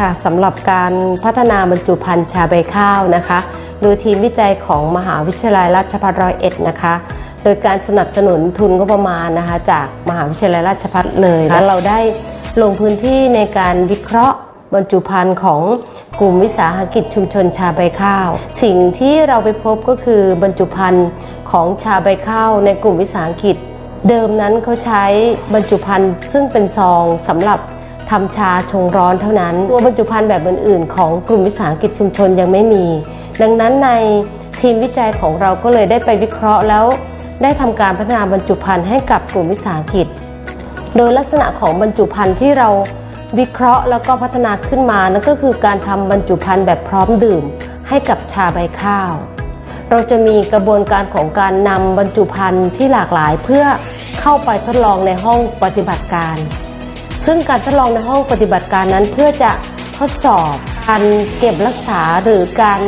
ค่ะสำหรับการพัฒนาบรรจุภัณฑ์ชาใบข้าวนะคะ โดยทีมวิจัยของมหาวิทยาลัยราชภัฏร้อยเอ็ดนะคะ โดยการสนับสนุนทุนงบประมาณนะคะจากมหาวิทยาลัยราชภัฏเลยแล้วเราได้ลงพื้นที่ในการวิเคราะห์บรรจุภัณฑ์ของกลุ่มวิสาหกิจชุมชนชาใบข้าว สิ่งที่เราไปพบก็คือบรรจุภัณฑ์ของชาใบข้าวในกลุ่มวิสาหกิจ เดิมนั้นเขาใช้บรรจุภัณฑ์ซึ่งเป็นซองสำหรับ ทำชาชงร้อนเท่านั้น ตัวบรรจุภัณฑ์แบบอื่น ๆ ของกลุ่มวิสาหกิจชุมชนยังไม่มี ดังนั้นในทีมวิจัยของเราก็เลยได้ไปวิเคราะห์แล้ว ได้ทำการพัฒนาบรรจุภัณฑ์ให้กับกลุ่มวิสาหกิจ โดยลักษณะของบรรจุภัณฑ์ที่เราวิเคราะห์แล้วก็พัฒนาขึ้นมานั่นก็คือการทำบรรจุภัณฑ์แบบพร้อมดื่ม ให้กับชาใบข้าว เราจะมีกระบวนการของการนำบรรจุภัณฑ์ที่หลากหลายเพื่อเข้าไปทดลองในห้องปฏิบัติการ ซึ่งการทดลองในห้องปฏิบัติการนั้นเพื่อจะทดสอบการเก็บรักษาหรือการ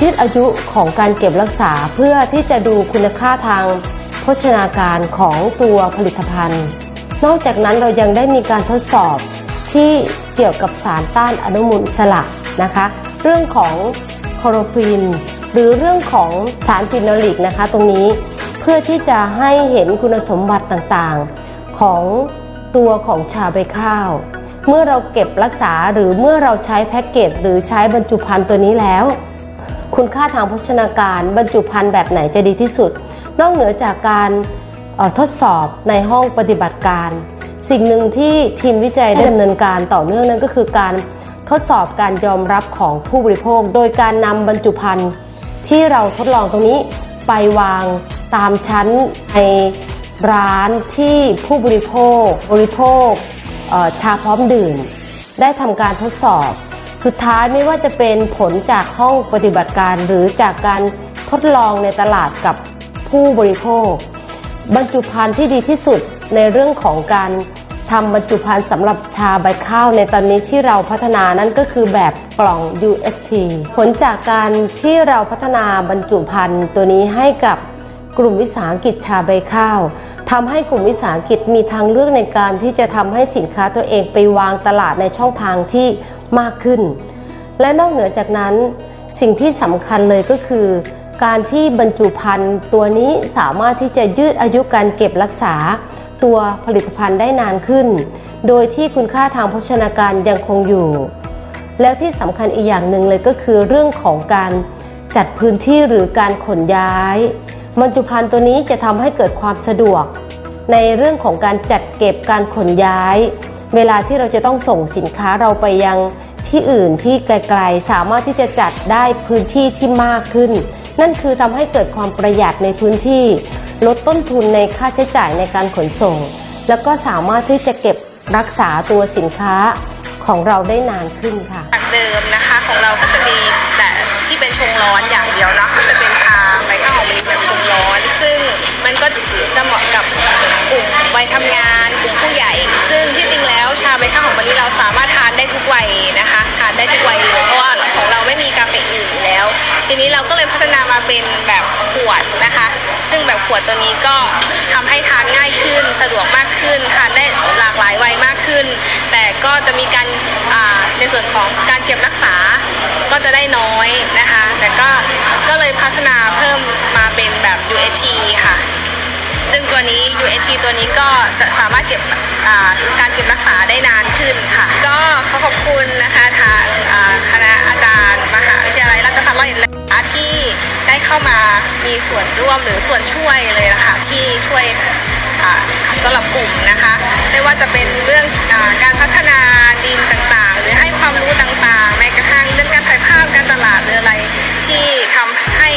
ยืดอายุของการเก็บรักษาเพื่อที่จะดูคุณค่าทางโภชนาการของตัวผลิตภัณฑ์ นอกจากนั้นเรายังได้มีการทดสอบที่เกี่ยวกับสารต้านอนุมูลอิสระนะคะ เรื่องของคอโรฟิน หรือเรื่องของสารฟินอลิกนะคะ ตรงนี้เพื่อที่จะให้เห็นคุณสมบัติต่างๆ ของ ตัวของชาใบข้าว เมื่อเราเก็บรักษาหรือเมื่อเราใช้แพ็กเกจหรือใช้บรรจุภัณฑ์ตัวนี้แล้ว คุณค่าทางโภชนาการบรรจุภัณฑ์แบบไหนจะดีที่สุด นอกเหนือจากการออทดสอบในห้องปฏิบัติการ สิ่งหนึ่งที่ทีมวิจัยได้ดำเนินการต่อเนื่องนั้นก็คือการทดสอบการยอมรับของผู้บริโภค โดยการนำบรรจุภัณฑ์ที่เราทดลองตรงนี้ไปวางตามชั้นใน ร้านที่ผู้บริโภค บริโภคชาพร้อมดื่ม ได้ทำการทดสอบ สุดท้ายไม่ว่าจะเป็นผลจากห้องปฏิบัติการหรือจากการทดลองในตลาดกับผู้บริโภค บรรจุภัณฑ์ที่ดีที่สุดในเรื่องของการทำบรรจุภัณฑ์สำหรับชาใบข้าวในตอนนี้ที่เราพัฒนานั้นก็คือแบบกล่อง UST ผลจากการที่เราพัฒนาบรรจุภัณฑ์ตัวนี้ให้กับ กลุ่มวิสาหกิจชาใบข้าวทำให้กลุ่มวิสาหกิจมีทางเลือกในการที่จะทำให้สินค้าตัวเองไปวางตลาดในช่องทางที่มากขึ้น และนอกเหนือจากนั้น สิ่งที่สำคัญเลยก็คือ การที่บรรจุภัณฑ์ตัวนี้สามารถที่จะยืดอายุการเก็บรักษาตัวผลิตภัณฑ์ได้นานขึ้น โดยที่คุณค่าทางโภชนาการยังคงอยู่ แล้วที่สำคัญอีกอย่างหนึ่งเลยก็คือเรื่องของการจัดพื้นที่หรือการขนย้าย บรรจุภัณฑ์ตัวนี้จะทำให้เกิดความสะดวก ในเรื่องของการจัดเก็บการขนย้าย เวลาที่เราจะต้องส่งสินค้าเราไปยังที่อื่นที่ไกลๆ สามารถที่จะจัดได้พื้นที่ที่มากขึ้น นั่นคือทำให้เกิดความประหยัดในพื้นที่ ลดต้นทุนในค่าใช้จ่ายในการขนส่ง แล้วก็สามารถที่จะเก็บรักษาตัวสินค้า ของเราได้นานขึ้นค่ะ จากเดิมนะคะของเราก็จะมีแต่ที่เป็นชงร้อนอย่างเดียวเนาะก็จะเป็นชาใบข้าวหอมมะลิแบบชงร้อน ซึ่งมันก็จะเหมาะกับกลุ่มวัยทำงานกลุ่มผู้ใหญ่ ซึ่งที่จริงแล้วชาใบข้าวหอมมะลิเราสามารถทานได้ทุกวัยนะคะทานได้ทุกวัย ทีนี้เราก็เลยพัฒนามาเป็นแบบขวดนะคะ ซึ่งแบบขวดตัวนี้ก็ทำให้ทานง่ายขึ้น สะดวกมากขึ้นทานได้หลากหลายวัยมากขึ้น แต่ก็จะมีการในส่วนของการเก็บรักษาก็จะได้น้อยนะคะ แต่ก็ก็เลยพัฒนาเพิ่มมาเป็นแบบ UAT ค่ะซึ่งตัวนี้ UAT ตัวนี้ก็จะสามารถเก็บการเก็บรักษาได้นานขึ้นค่ะ ก็ขอขอบคุณนะคะทางคณะอาจารย์ มหาวิทยาลัยราช เข้ามามีส่วนร่วมหรือส่วนช่วยเลยนะคะที่ช่วยสำหรับกลุ่มนะคะ ไม่ว่าจะเป็นเรื่องอการพัฒนาดินต่างๆ หรือให้ความรู้ต่างๆแม้กระทั่งเรื่องการถ่ายภาพการตลาดหรืออะไร ที่ทำให้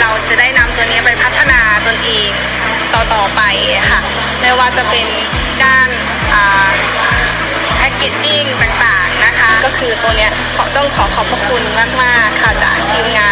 เราจะได้นำตัวนี้ไปพัฒนาตนเองต่อๆไปค่ะไม่ว่าจะเป็นด้านแพ็กเกจจิ้งต่างๆนะคะ ก็คือตัวเนี้ยขอต้องขอขอบพระคุณมากๆค่ะจากทีมงาน